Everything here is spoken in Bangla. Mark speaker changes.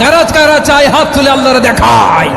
Speaker 1: কারা কারা চায় হাত তুলে আল্লাহরে দেখায়